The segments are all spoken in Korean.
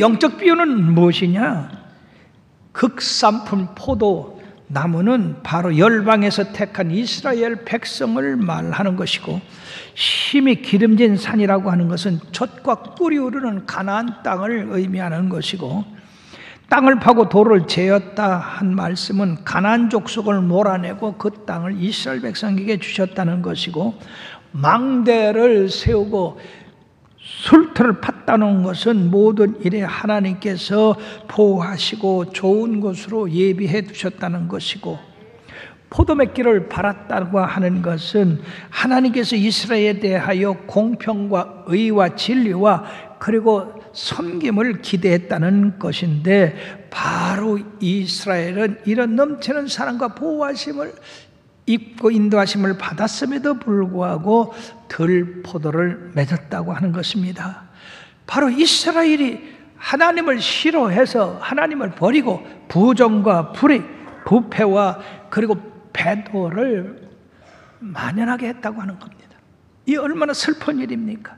영적 비유는 무엇이냐? 극산품 포도 나무는 바로 열방에서 택한 이스라엘 백성을 말하는 것이고 힘이 기름진 산이라고 하는 것은 젖과 꿀이 흐르는 가나안 땅을 의미하는 것이고 땅을 파고 돌을 재었다 한 말씀은 가나안 족속을 몰아내고 그 땅을 이스라엘 백성에게 주셨다는 것이고 망대를 세우고 술틀을 팠다는 것은 모든 일에 하나님께서 보호하시고 좋은 곳으로 예비해 두셨다는 것이고 포도 맺기를 바랐다고 하는 것은 하나님께서 이스라엘에 대하여 공평과 의와 진리와 그리고 섬김을 기대했다는 것인데 바로 이스라엘은 이런 넘치는 사랑과 보호하심을 입고 인도하심을 받았음에도 불구하고 들 포도를 맺었다고 하는 것입니다. 바로 이스라엘이 하나님을 싫어해서 하나님을 버리고 부정과 불의, 부패와 그리고 배도를 만연하게 했다고 하는 겁니다. 이 얼마나 슬픈 일입니까?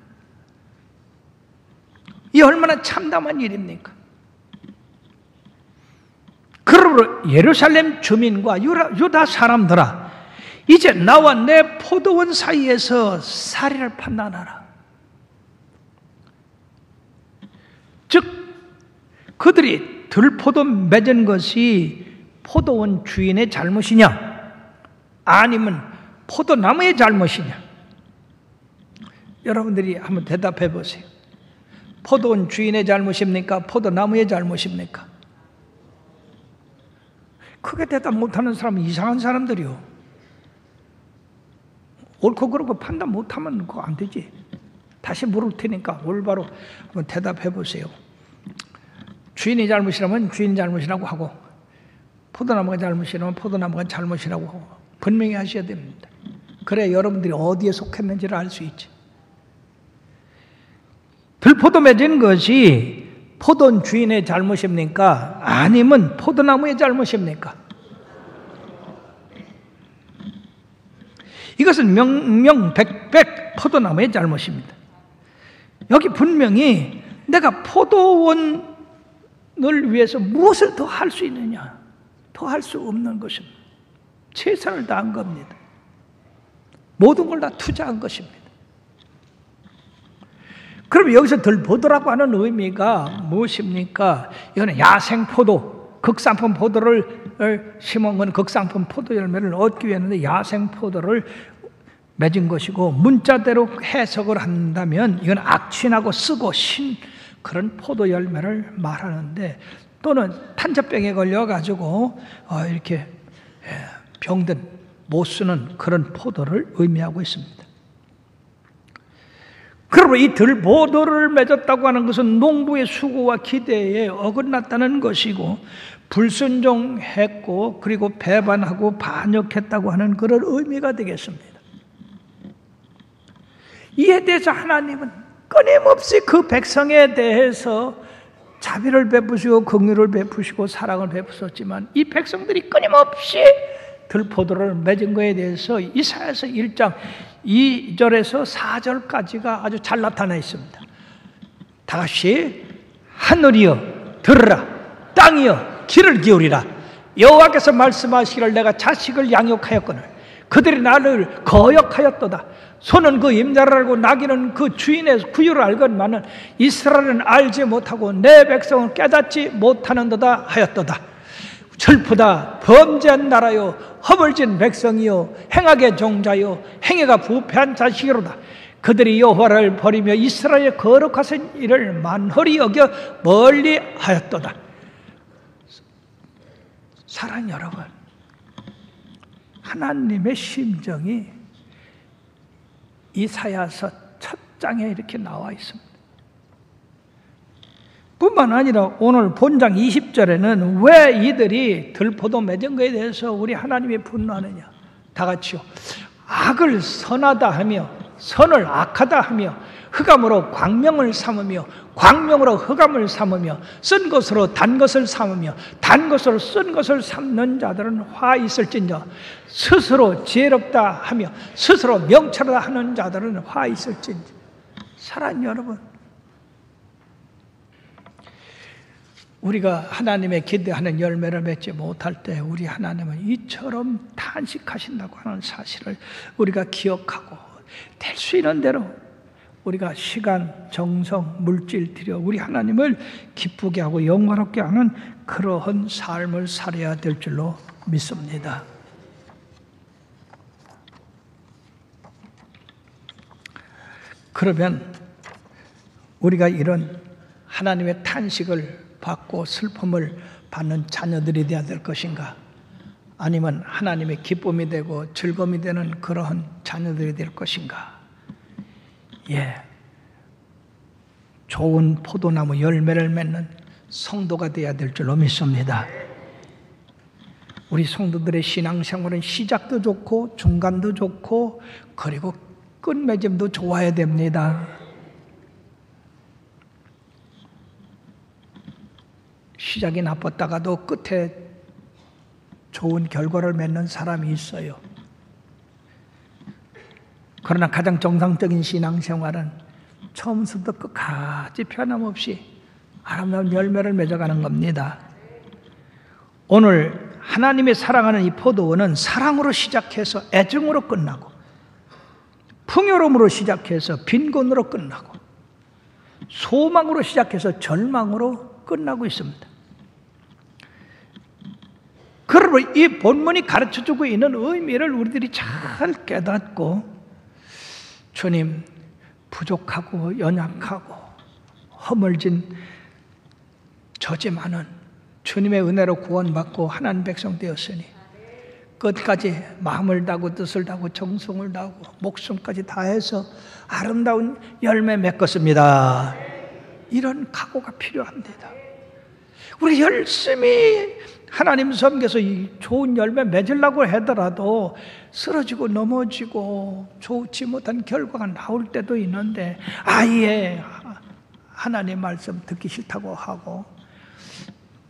이 얼마나 참담한 일입니까? 그러므로 예루살렘 주민과 유다 사람들아 이제 나와 내 포도원 사이에서 사리를 판단하라. 즉, 그들이 들포도 맺은 것이 포도원 주인의 잘못이냐? 아니면 포도나무의 잘못이냐? 여러분들이 한번 대답해 보세요. 포도원 주인의 잘못입니까? 포도나무의 잘못입니까? 크게 대답 못하는 사람은 이상한 사람들이요. 옳고 그르고 판단 못하면 그거 안 되지. 다시 물을 테니까 올바로 한번 대답해 보세요. 주인이 잘못이라면 주인 잘못이라고 하고 포도나무가 잘못이라면 포도나무가 잘못이라고 하고 분명히 하셔야 됩니다. 그래 여러분들이 어디에 속했는지를 알 수 있지. 들포도 맺은 것이 포도 주인의 잘못입니까? 아니면 포도나무의 잘못입니까? 이것은 명명백백 포도나무의 잘못입니다. 여기 분명히 내가 포도원을 위해서 무엇을 더 할 수 있느냐? 더 할 수 없는 것입니다. 최선을 다한 겁니다. 모든 걸 다 투자한 것입니다. 그럼 여기서 덜 보도라고 하는 의미가 무엇입니까? 이거는 야생 포도, 극산품 포도를 심은 건 극상품 포도 열매를 얻기 위해서는 야생 포도를 맺은 것이고 문자대로 해석을 한다면 이건 악취나고 쓰고 신 그런 포도 열매를 말하는데 또는 탄저병에 걸려 가지고 어, 이렇게 병든 못 쓰는 그런 포도를 의미하고 있습니다. 그러므로 이 들보도를 맺었다고 하는 것은 농부의 수고와 기대에 어긋났다는 것이고 불순종했고 그리고 배반하고 반역했다고 하는 그런 의미가 되겠습니다. 이에 대해서 하나님은 끊임없이 그 백성에 대해서 자비를 베푸시고 긍휼을 베푸시고 사랑을 베푸셨지만 이 백성들이 끊임없이 들포도를 맺은 것에 대해서 이사야서 1장 2절에서 4절까지가 아주 잘 나타나 있습니다. 다 같이 하늘이여 들으라 땅이여 귀를 기울이라. 여호와께서 말씀하시기를 내가 자식을 양육하였거늘 그들이 나를 거역하였도다. 소는 그 임자를 알고 나귀는 그 주인의 구유를 알건만은 이스라엘은 알지 못하고 내 백성은 깨닫지 못하는도다 하였도다. 철푸다 범죄한 나라요 허벌진 백성이요 행악의 종자요 행해가 부패한 자식이로다. 그들이 여호와를 버리며 이스라엘 거룩하신 일을 만홀히 여겨 멀리 하였도다. 사랑 여러분, 하나님의 심정이 이사야서 첫 장에 이렇게 나와 있습니다. 뿐만 아니라 오늘 본장 20절에는 왜 이들이 들포도 맺은 것에 대해서 우리 하나님이 분노하느냐? 다 같이요. 악을 선하다 하며 선을 악하다 하며 흑암으로 광명을 삼으며 광명으로 흑암을 삼으며 쓴 것으로 단 것을 삼으며 단 것으로 쓴 것을 삼는 자들은 화 있을진저 스스로 지혜롭다 하며 스스로 명철하다 하는 자들은 화 있을진저. 사랑 여러분 우리가 하나님의 기대하는 열매를 맺지 못할 때 우리 하나님은 이처럼 탄식하신다고 하는 사실을 우리가 기억하고 될 수 있는 대로 우리가 시간, 정성, 물질 들여 우리 하나님을 기쁘게 하고 영화롭게 하는 그러한 삶을 살아야 될 줄로 믿습니다. 그러면 우리가 이런 하나님의 탄식을 받고 슬픔을 받는 자녀들이 되어야 될 것인가? 아니면 하나님의 기쁨이 되고 즐거움이 되는 그러한 자녀들이 될 것인가? 예. 좋은 포도나무 열매를 맺는 성도가 되어야 될 줄로 믿습니다. 우리 성도들의 신앙생활은 시작도 좋고 중간도 좋고 그리고 끝맺음도 좋아야 됩니다. 시작이 나빴다가도 끝에 좋은 결과를 맺는 사람이 있어요. 그러나 가장 정상적인 신앙생활은 처음부터 끝까지 변함없이 아름다운 열매를 맺어가는 겁니다. 오늘 하나님의 사랑하는 이 포도원은 사랑으로 시작해서 애정으로 끝나고 풍요로움으로 시작해서 빈곤으로 끝나고 소망으로 시작해서 절망으로 끝나고 있습니다. 그러므로 이 본문이 가르쳐 주고 있는 의미를 우리들이 잘 깨닫고 주님 부족하고 연약하고 허물진 저지만은 주님의 은혜로 구원받고 하나님 백성 되었으니 끝까지 마음을 다고 뜻을 다고 정성을 다고 목숨까지 다해서 아름다운 열매 맺겠습니다. 이런 각오가 필요합니다. 우리 열심히 하나님 섬겨서 이 좋은 열매 맺으려고 하더라도 쓰러지고 넘어지고 좋지 못한 결과가 나올 때도 있는데 아예 하나님 말씀 듣기 싫다고 하고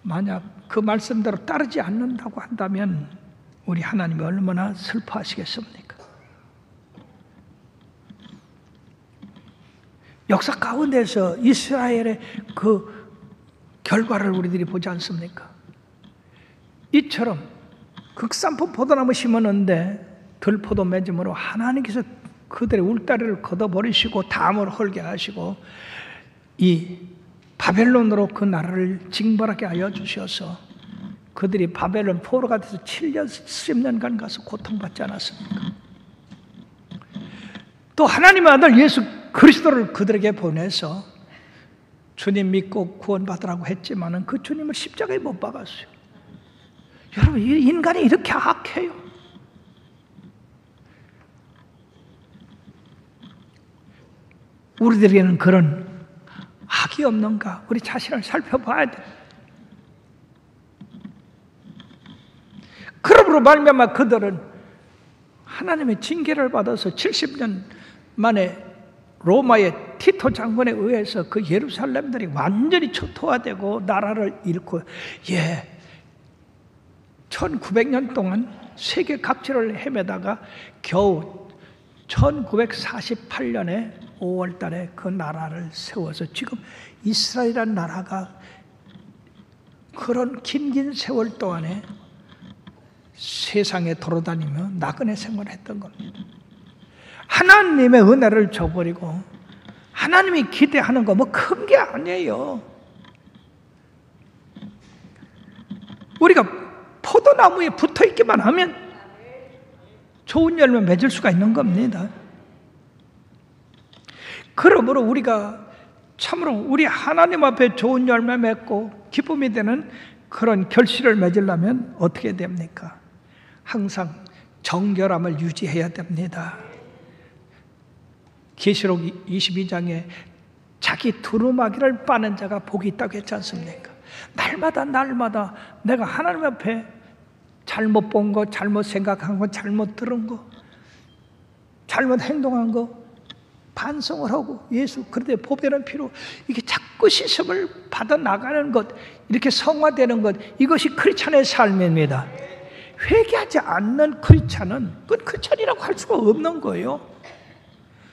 만약 그 말씀대로 따르지 않는다고 한다면 우리 하나님이 얼마나 슬퍼하시겠습니까? 역사 가운데서 이스라엘의 그 결과를 우리들이 보지 않습니까? 이처럼 극산품 포도나무 심었는데 들포도 맺음으로 하나님께서 그들의 울다리를 걷어버리시고 담을 헐게 하시고 이 바벨론으로 그 나라를 징벌하게 하여 주셔서 그들이 바벨론 포로가 돼서 7년, 10년간 가서 고통받지 않았습니까? 또 하나님의 아들 예수 그리스도를 그들에게 보내서 주님 믿고 구원받으라고 했지만은 그 주님을 십자가에 못 박았어요. 여러분, 인간이 이렇게 악해요. 우리들에게는 그런 악이 없는가? 우리 자신을 살펴봐야 돼. 그러므로 말미암아 그들은 하나님의 징계를 받아서 70년 만에 로마의 티토 장군에 의해서 그 예루살렘들이 완전히 초토화되고 나라를 잃고 예 1900년 동안 세계 각지를 헤매다가 겨우 1948년에 5월 달에 그 나라를 세워서 지금 이스라엘이라는 나라가 그런 긴긴 세월 동안에 세상에 돌아다니며 나그네 생활을 했던 겁니다. 하나님의 은혜를 줘버리고 하나님이 기대하는 거 뭐 큰 게 아니에요. 우리가 포도나무에 붙어 있기만 하면 좋은 열매 맺을 수가 있는 겁니다. 그러므로 우리가 참으로 우리 하나님 앞에 좋은 열매 맺고 기쁨이 되는 그런 결실을 맺으려면 어떻게 됩니까? 항상 정결함을 유지해야 됩니다. 계시록 22장에 자기 두루마기를 빠는 자가 복이 있다고 했지 않습니까? 날마다 날마다 내가 하나님 앞에 잘못 본 거, 잘못 생각한 거, 잘못 들은 거, 잘못 행동한 거 반성을 하고 예수 그런데 보배는 피로 이게 자꾸 시습을 받아 나가는 것 이렇게 성화되는 것 이것이 크리스찬의 삶입니다. 회개하지 않는 크리스찬은 그 크리스찬이라고 할 수가 없는 거예요.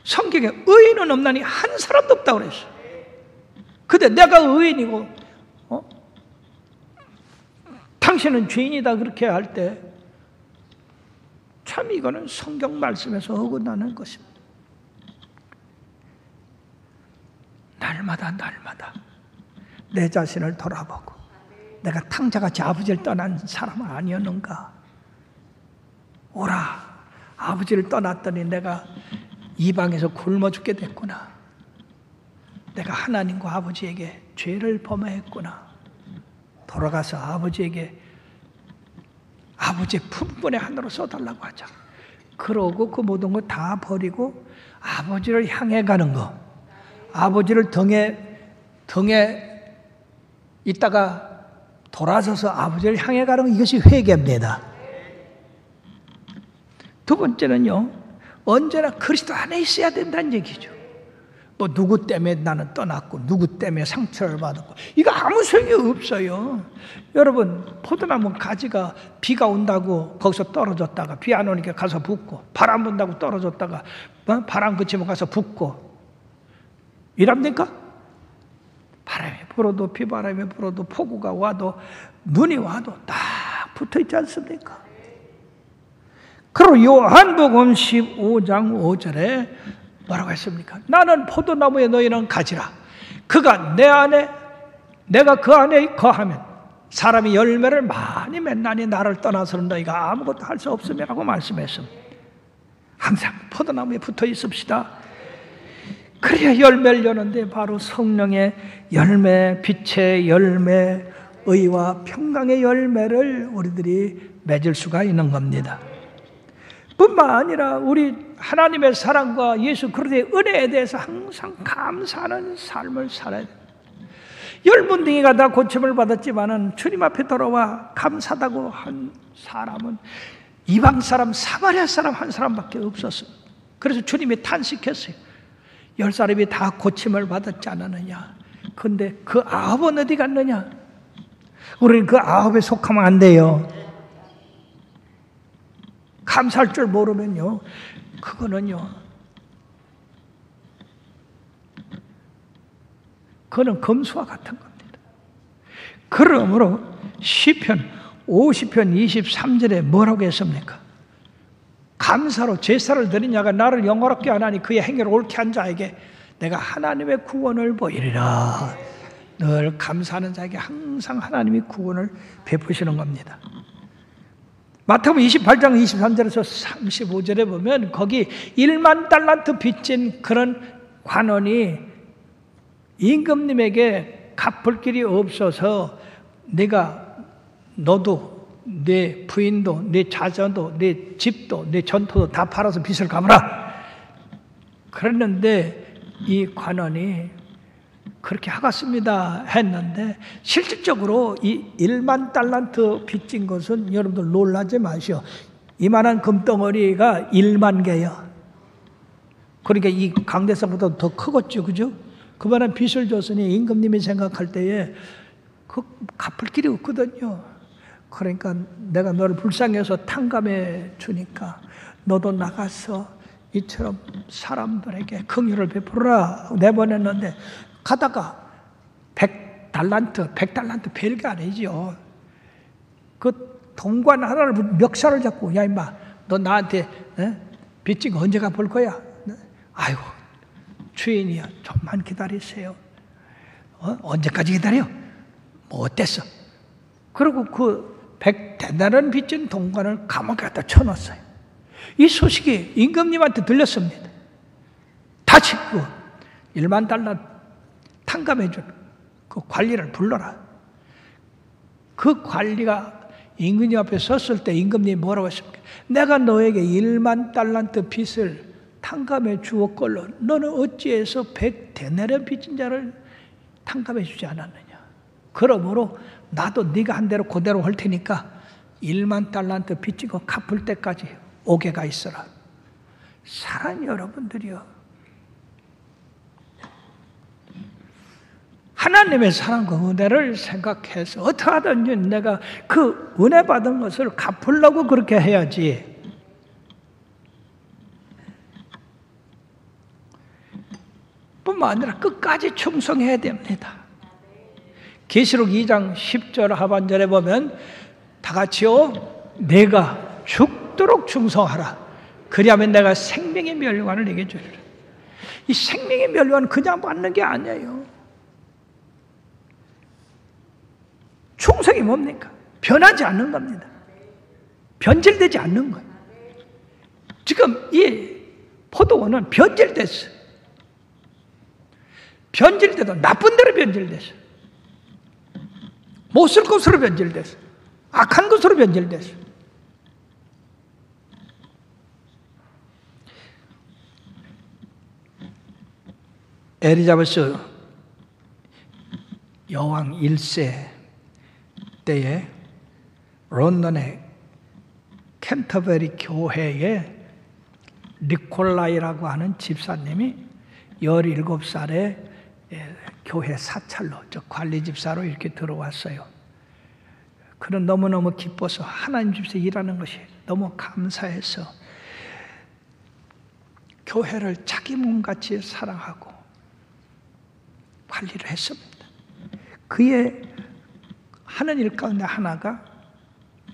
성경에 의인은 없나니 한 사람도 없다고 그랬어. 근데 내가 의인이고 어? 당신은 죄인이다 그렇게 할 때 참 이거는 성경 말씀에서 어긋나는 것입니다. 날마다 날마다 내 자신을 돌아보고 내가 탕자같이 아버지를 떠난 사람은 아니었는가? 오라 아버지를 떠났더니 내가 이방에서 굶어 죽게 됐구나. 내가 하나님과 아버지에게 죄를 범했구나. 돌아가서 아버지에게 아버지의 품분의 하나로 써달라고 하자. 그러고 그 모든 거 다 버리고 아버지를 향해 가는 거. 아버지를 등에, 등에 있다가 돌아서서 아버지를 향해 가는 거 이것이 회개입니다. 두 번째는요, 언제나 그리스도 안에 있어야 된다는 얘기죠. 뭐 누구 때문에 나는 떠났고 누구 때문에 상처를 받았고 이거 아무 소용이 없어요. 여러분 포도나무 가지가 비가 온다고 거기서 떨어졌다가 비 안 오니까 가서 붓고 바람 분다고 떨어졌다가 어? 바람 그치면 가서 붓고 이랍니까? 바람이 불어도 비바람이 불어도 폭우가 와도 눈이 와도 딱 붙어 있지 않습니까? 그리고 요한복음 15장 5절에 뭐라고 했습니까? 나는 포도나무에 너희는 가지라. 그가 내 안에 내가 그 안에 거하면 사람이 열매를 많이 맺나니 나를 떠나서는 너희가 아무것도 할 수 없음이라고 말씀했습니다. 항상 포도나무에 붙어 있읍시다. 그래야 열매를 여는데 바로 성령의 열매, 빛의 열매, 의와 평강의 열매를 우리들이 맺을 수가 있는 겁니다. 뿐만 아니라 우리 하나님의 사랑과 예수 그리스도의 은혜에 대해서 항상 감사하는 삶을 살아야 돼. 열문둥이가 다 고침을 받았지만은 주님 앞에 돌아와 감사다고 한 사람은 이방 사람, 사마리아 사람 한 사람밖에 없었어요. 그래서 주님이 탄식했어요. 열 사람이 다 고침을 받았지 않았느냐. 근데 그 아홉은 어디 갔느냐? 우리는 그 아홉에 속하면 안 돼요. 감사할 줄 모르면요. 그거는요. 그는 검수와 같은 겁니다. 그러므로 시편 50편 23절에 뭐라고 했습니까? 감사로 제사를 드린 자가 나를 영화롭게 하나니 그의 행위를 옳게 한 자에게 내가 하나님의 구원을 보이리라. 늘 감사하는 자에게 항상 하나님이 구원을 베푸시는 겁니다. 마태복음 28장 23절에서 35절에 보면 거기 1만 달란트 빚진 그런 관원이 임금님에게 갚을 길이 없어서 내가 너도 내 부인도 내 자전도 내 집도 내 전토도 다 팔아서 빚을 갚아라. 그랬는데 이 관원이 그렇게 하겠습니다 했는데 실질적으로 이 1만 달란트 빚진 것은 여러분들 놀라지 마시오. 이만한 금덩어리가 1만 개야. 그러니까 이 강대상보다 더 크겠죠. 그죠? 그만한 빚을 줬으니 임금님이 생각할 때에 그 갚을 길이 없거든요. 그러니까 내가 너를 불쌍해서 탕감해 주니까 너도 나가서 이처럼 사람들에게 긍휼을 베풀어라 내보냈는데 가다가 백 달란트, 백 달란트 별게 아니죠. 그 동관 하나를 멱살을 잡고 야 임마 너 나한테 빚진 거 언제 갚을 거야? 아이고 주인이야 좀만 기다리세요. 어? 언제까지 기다려? 뭐 어땠어? 그리고 그 백 대단한 빚진 동관을 감옥에 갖다 쳐놨어요. 이 소식이 임금님한테 들렸습니다. 그 1만 달러 탕감해준 그 관리를 불러라. 그 관리가 임금님 앞에 섰을 때 임금님이 뭐라고 했습니까? 내가 너에게 1만 달란트 빚을 탕감해 주었걸로 너는 어찌해서 백 대내려 빚진 자를 탕감해 주지 않았느냐? 그러므로 나도 네가 한 대로 그대로 할 테니까 1만 달란트 거 갚을 때까지 오게 가 있어라. 사랑 여러분들이요. 하나님의 사랑과 은혜를 생각해서 어떻게 하든지 내가 그 은혜 받은 것을 갚으려고 그렇게 해야지. 뿐만 아니라 끝까지 충성해야 됩니다. 계시록 2장 10절 하반절에 보면 다 같이요. 내가 죽도록 충성하라. 그리하면 내가 생명의 멸관을 내게 주리라. 이 생명의 멸관 그냥 받는 게 아니에요. 충성이 뭡니까? 변하지 않는 겁니다. 변질되지 않는 거예요. 지금 이 포도원은 변질됐어. 변질돼도 나쁜 대로 변질됐어. 못 쓸 것으로 변질됐어. 악한 것으로 변질됐어. 에리자베스 여왕 1세 때에 런던의 캔터베리 교회에 니콜라이라고 하는 집사님이 17살에 교회 사찰로, 저 관리 집사로 이렇게 들어왔어요. 그는 너무너무 기뻐서 하나님 집에서 일하는 것이 너무 감사해서 교회를 자기 몸같이 사랑하고 관리를 했습니다. 그의 하는 일 가운데 하나가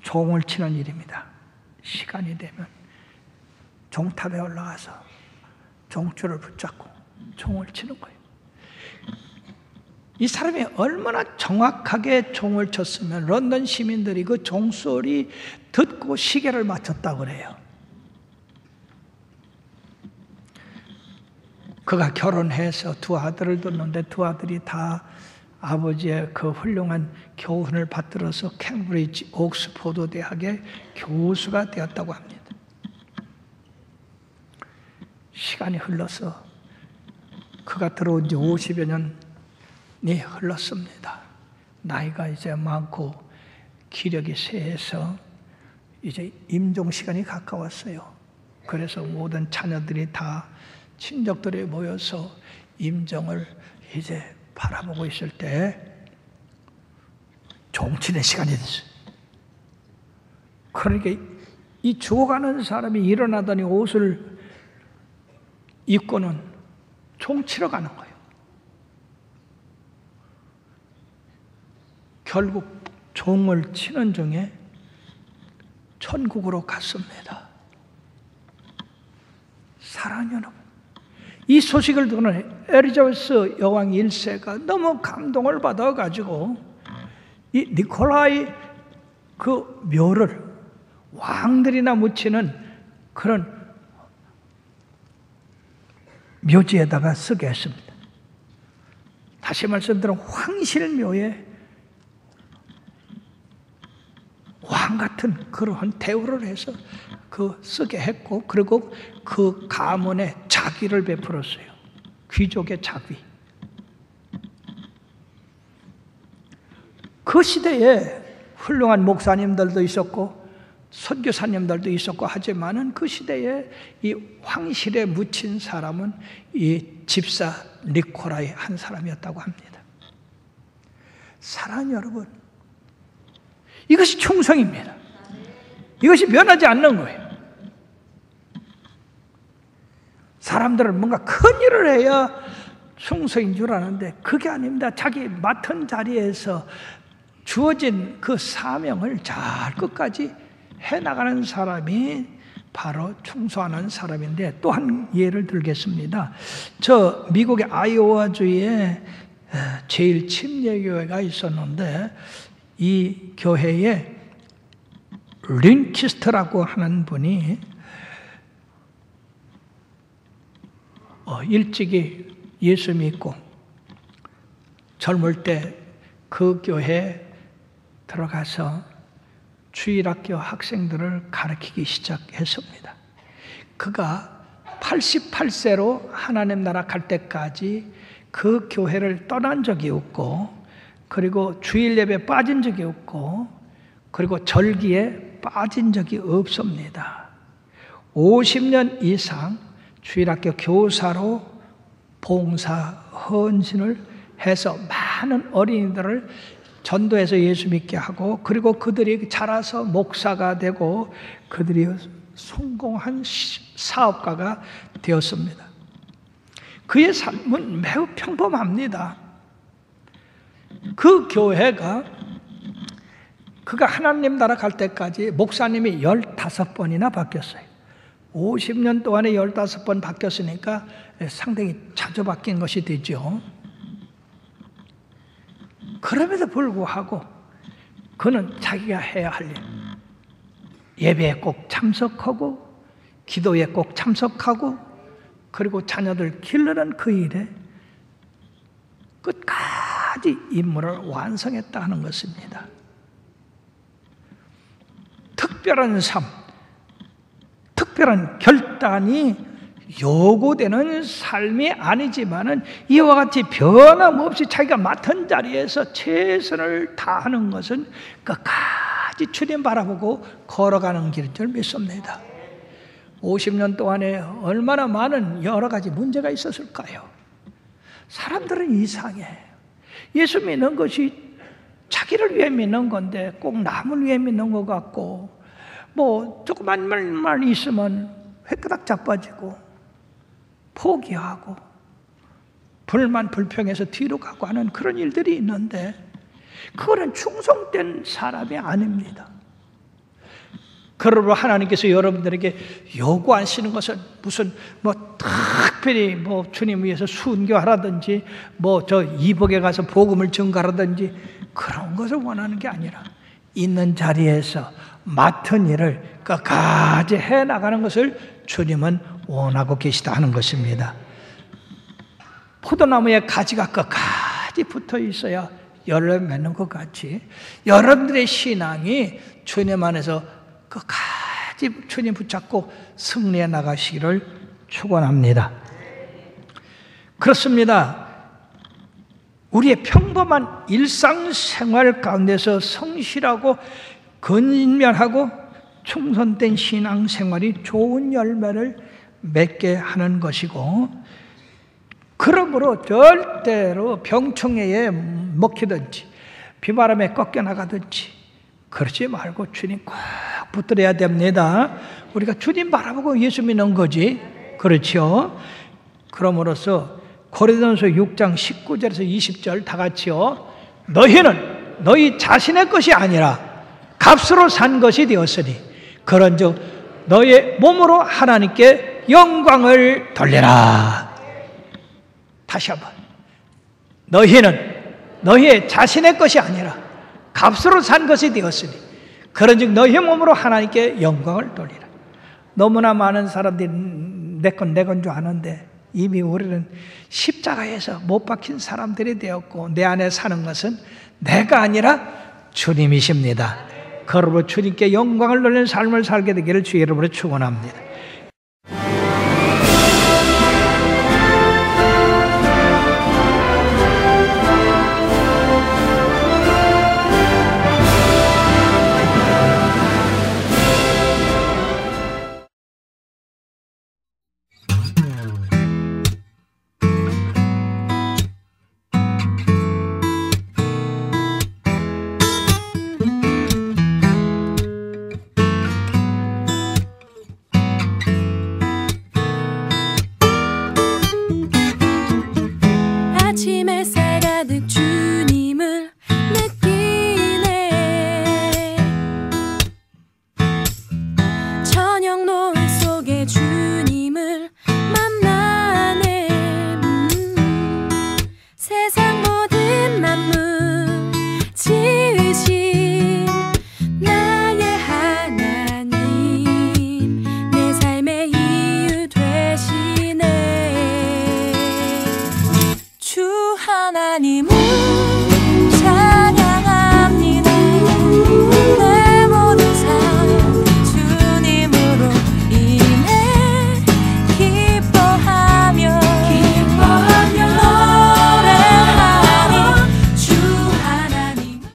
종을 치는 일입니다. 시간이 되면 종탑에 올라가서 종줄을 붙잡고 종을 치는 거예요. 이 사람이 얼마나 정확하게 종을 쳤으면 런던 시민들이 그 종소리 듣고 시계를 맞췄다고 그래요. 그가 결혼해서 두 아들을 뒀는데 두 아들이 다 아버지의 그 훌륭한 교훈을 받들어서 캠브리지 옥스포드 대학의 교수가 되었다고 합니다. 시간이 흘러서 그가 들어온 지 50여 년이 흘렀습니다. 나이가 이제 많고 기력이 쇠해서 이제 임종 시간이 가까웠어요. 그래서 모든 자녀들이 다 친족들이 모여서 임종을 이제 바라보고 있을 때 종치는 시간이 됐어요. 그러니까 이 죽어가는 사람이 일어나더니 옷을 입고는 종치러 가는 거예요. 결국 종을 치는 중에 천국으로 갔습니다. 사랑 여러분, 이 소식을 듣는 에리자베스 여왕 1세가 너무 감동을 받아가지고 이 니콜라이 그 묘를 왕들이나 묻히는 그런 묘지에다가 쓰게 했습니다. 다시 말씀드려 황실묘에 왕 같은 그러한 대우를 해서 그 쓰게 했고 그리고 그 가문에 자귀를 베풀었어요. 귀족의 자귀. 그 시대에 훌륭한 목사님들도 있었고 선교사님들도 있었고 하지만은 그 시대에 이 황실에 묻힌 사람은 이 집사 니코라의 한 사람이었다고 합니다. 사랑 여러분, 이것이 충성입니다. 이것이 변하지 않는 거예요. 사람들은 뭔가 큰 일을 해야 충성인 줄 아는데 그게 아닙니다. 자기 맡은 자리에서 주어진 그 사명을 잘 끝까지 해나가는 사람이 바로 충성하는 사람인데 또 한 예를 들겠습니다. 저 미국의 아이오와주에 제일 침례교회가 있었는데 이 교회에 린키스트라고 하는 분이 일찍이 예수 믿고 젊을 때 그 교회에 들어가서 주일학교 학생들을 가르치기 시작했습니다. 그가 88세로 하나님 나라 갈 때까지 그 교회를 떠난 적이 없고 그리고 주일 예배 빠진 적이 없고 그리고 절기에 빠진 적이 없습니다. 50년 이상 주일학교 교사로 봉사 헌신을 해서 많은 어린이들을 전도해서 예수 믿게 하고 그리고 그들이 자라서 목사가 되고 그들이 성공한 사업가가 되었습니다. 그의 삶은 매우 평범합니다. 그 교회가 그가 하나님 나라 갈 때까지 목사님이 15번이나 바뀌었어요. 50년 동안에 15번 바뀌었으니까 상당히 자주 바뀐 것이 되죠. 그럼에도 불구하고 그는 자기가 해야 할 일, 예배에 꼭 참석하고, 기도에 꼭 참석하고, 그리고 자녀들 길르는 그 일에 끝까지 임무를 완성했다 하는 것입니다. 특별한 삶, 특별한 결단이 요구되는 삶이 아니지만은 이와 같이 변함없이 자기가 맡은 자리에서 최선을 다하는 것은 끝까지 주님 바라보고 걸어가는 길인 줄 믿습니다. 50년 동안에 얼마나 많은 여러 가지 문제가 있었을까요? 사람들은 이상해. 예수 믿는 것이 자기를 위해 믿는 건데 꼭 남을 위해 믿는 것 같고 뭐 조그만 말만 있으면 회끄닥 자빠지고 포기하고 불만 불평해서 뒤로 가고 하는 그런 일들이 있는데 그거는 충성된 사람이 아닙니다. 그러므로 하나님께서 여러분들에게 요구하시는 것은 무슨 뭐 특별히 뭐 주님 위해서 순교하라든지 뭐 저 이복에 가서 복음을 증가하라든지 그런 것을 원하는 게 아니라 있는 자리에서 맡은 일을 끝까지 해 나가는 것을 주님은 원하고 계시다 하는 것입니다. 포도나무에 가지가 끝까지 붙어 있어야 열을 맺는 것 같이 여러분들의 신앙이 주님 안에서 끝까지 주님 붙잡고 승리해 나가시기를 축원합니다. 그렇습니다. 우리의 평범한 일상생활 가운데서 성실하고 근면하고 충성된 신앙 생활이 좋은 열매를 맺게 하는 것이고 그러므로 절대로 병충해에 먹히든지 비바람에 꺾여나가든지 그러지 말고 주님 꼭 붙들어야 됩니다. 우리가 주님 바라보고 예수 믿는 거지. 그렇죠? 그럼으로써 고린도서 6장 19절에서 20절 다 같이요. 너희는 너희 자신의 것이 아니라 값으로 산 것이 되었으니 그런즉 너의 몸으로 하나님께 영광을 돌려라. 다시 한번. 너희는 너희의 자신의 것이 아니라 값으로 산 것이 되었으니 그런즉 너희 몸으로 하나님께 영광을 돌리라. 너무나 많은 사람들이 내 건 내 건 줄 아는데 이미 우리는 십자가에서 못 박힌 사람들이 되었고 내 안에 사는 것은 내가 아니라 주님이십니다. 그러므로 주님께 영광을 돌리는 삶을 살게 되기를 주의 이름으로 축원합니다.